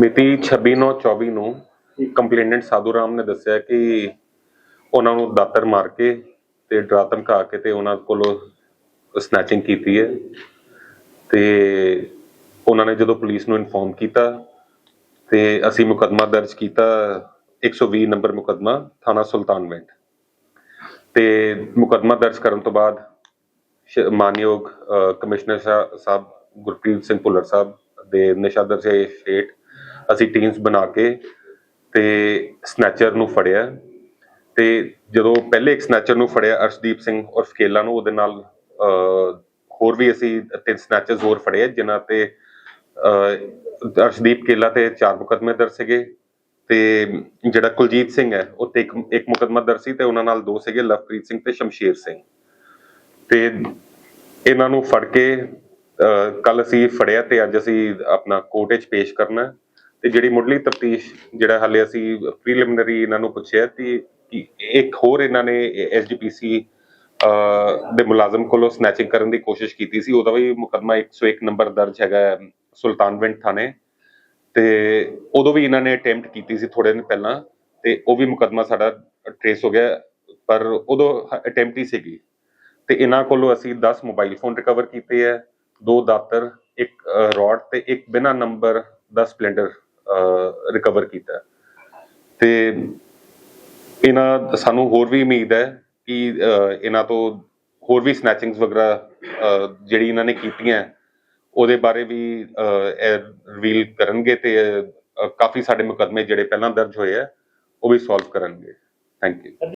ਮਿਤੀ 26/9/24 ਨੂੰ ਕੰਪਲੇਨੈਂਟ ਸਾਧੂ ਰਾਮ ਨੇ ਦੱਸਿਆ ਕਿ ਉਹਨਾਂ ਨੂੰ ਦਾਤਰ ਮਾਰ ਕੇ ਤੇ ਡਰਾ ਧਮਕਾ ਕੇ ਤੇ ਉਹਨਾਂ ਕੋਲੋਂ ਸਨੈਚਿੰਗ ਕੀਤੀ ਹੈ। ਤੇ ਉਹਨਾਂ ਨੇ ਜਦੋਂ ਪੁਲਿਸ ਨੂੰ ਇਨਫੋਰਮ ਕੀਤਾ ਤੇ ਅਸੀਂ ਮੁਕੱਦਮਾ ਦਰਜ ਕੀਤਾ 120 ਨੰਬਰ ਮੁਕੱਦਮਾ, ਥਾਣਾ ਸੁਲਤਾਨਵਿੰਡ ਤੇ ਮੁਕੱਦਮਾ ਦਰਜ ਕਰਨ ਤੋਂ ਬਾਅਦ ਮਾਨਯੋਗ ਕਮਿਸ਼ਨਰ ਸ਼ਾ- ਸਾਹਿਬ ਗੁਰਪ੍ਰੀਤ ਸਿੰਘ ਭੁੱਲਰ ਸਾਹਿਬ ਦੇ ਨਿਸ਼ਾਦਰ ਸੇ ਸ਼ੇਟ ਅਸੀਂ ਟੀਮਸ ਬਣਾ ਕੇ ਤੇ ਸਨੈਚਰ ਨੂੰ ਫੜਿਆ ਤੇ ਜਦੋਂ ਪਹਿਲੇ ਇੱਕ ਸਨੈਚਰ ਨੂੰ ਫੜਿਆ ਅਰਸ਼ਦੀਪ ਸਿੰਘ ਔਰ ਫਕੇਲਾ ਨੂੰ ਉਹਦੇ ਨਾਲ ਹੋਰ ਵੀ ਅਸੀਂ ਤਿੰਨ ਸਨੈਚਰਸ ਹੋਰ ਫੜੇ ਆ, ਜਿਨ੍ਹਾਂ ਤੇ ਅਰਸ਼ਦੀਪ ਕੇਲਾ ਤੇ ਚਾਰ ਮੁਕੱਦਮੇ ਦਰਜ ਸੀਗੇ ਤੇ ਜਿਹੜਾ ਕੁਲਜੀਤ ਸਿੰਘ ਹੈ ਉਹ ਤੇ ਇੱਕ ਇੱਕ ਮੁਕੱਦਮਾ ਦਰਜ ਸੀ ਤੇ ਉਹਨਾਂ ਨਾਲ ਦੋ ਸੀਗੇ ਲਵਪ੍ਰੀਤ ਸਿੰਘ ਤੇ ਸ਼ਮਸ਼ੀਰ ਸਿੰਘ। ਤੇ ਇਹਨਾਂ ਨੂੰ ਫੜ ਕੇ ਕੱਲ ਅਸੀਂ ਫੜਿਆ ਤੇ ਅੱਜ ਅਸੀਂ ਆਪਣਾ ਕੋਰਟ ਵਿੱਚ ਪੇਸ਼ ਕਰਨਾ। ਤੇ ਜਿਹੜੀ ਮੁੱਢਲੀ ਤਫਤੀਸ਼ ਜਿਹੜਾ ਹਾਲੇ ਅਸੀਂ ਪ੍ਰੀਲਿਮਿਨਰੀ ਇਹਨਾਂ ਨੂੰ ਪੁੱਛਿਆ ਤੇ ਇੱਕ ਹੋਰ ਇਹਨਾਂ ਨੇ ਐਸਜੀਪੀਸੀ ਦੇ ਮੁਲਾਜ਼ਮ ਕੋਲੋਂ ਸਨੈਚਿੰਗ ਕਰਨ ਦੀ ਕੋਸ਼ਿਸ਼ ਕੀਤੀ ਸੀ, ਉਹਦਾ ਵੀ ਮੁਕੱਦਮਾ 101 ਨੰਬਰ ਦਰਜ ਹੈਗਾ ਸੁਲਤਾਨਵਿੰਡ ਥਾਣੇ। ਤੇ ਉਦੋਂ ਵੀ ਇਹਨਾਂ ਨੇ ਅਟੈਂਪਟ ਕੀਤੀ ਸੀ ਥੋੜੇ ਦਿਨ ਪਹਿਲਾਂ, ਤੇ ਉਹ ਵੀ ਮੁਕੱਦਮਾ ਸਾਡਾ ਟ੍ਰੇਸ ਹੋ ਗਿਆ, ਪਰ ਉਦੋਂ ਅਟੈਂਪਟ ਹੀ ਸੀਗੀ। ਤੇ ਇਹਨਾਂ ਕੋਲੋਂ ਅਸੀਂ 10 ਮੋਬਾਈਲ ਫੋਨ ਰਿਕਵਰ ਕੀਤੇ ਹੈ, ਦੋ ਦਾਤਰ, ਇੱਕ ਰੋਡ ਤੇ ਇੱਕ ਬਿਨਾ ਨੰਬਰ ਦਾ ਸਪਲੈਂਡਰ ਰਿਕਵਰ ਕੀਤਾ ਹੈ। ਤੇ ਇਹਨਾਂ ਸਾਨੂੰ ਹੋਰ ਵੀ ਉਮੀਦ ਹੈ ਕਿ ਇਹਨਾਂ ਤੋਂ ਹੋਰ ਵੀ ਸਨੈਚਿੰਗਸ ਵਗੈਰਾ ਜਿਹੜੀ ਇਹਨਾਂ ਨੇ ਕੀਤੀਆਂ ਉਹਦੇ ਬਾਰੇ ਵੀ ਰਿਵੀਲ ਕਰਨਗੇ ਤੇ ਕਾਫੀ ਸਾਡੇ ਮੁਕੱਦਮੇ ਜਿਹੜੇ ਪਹਿਲਾਂ ਦਰਜ ਹੋਏ ਆ ਉਹ ਵੀ ਸੋਲਵ ਕਰਨਗੇ ਥੈਂਕ ਯੂ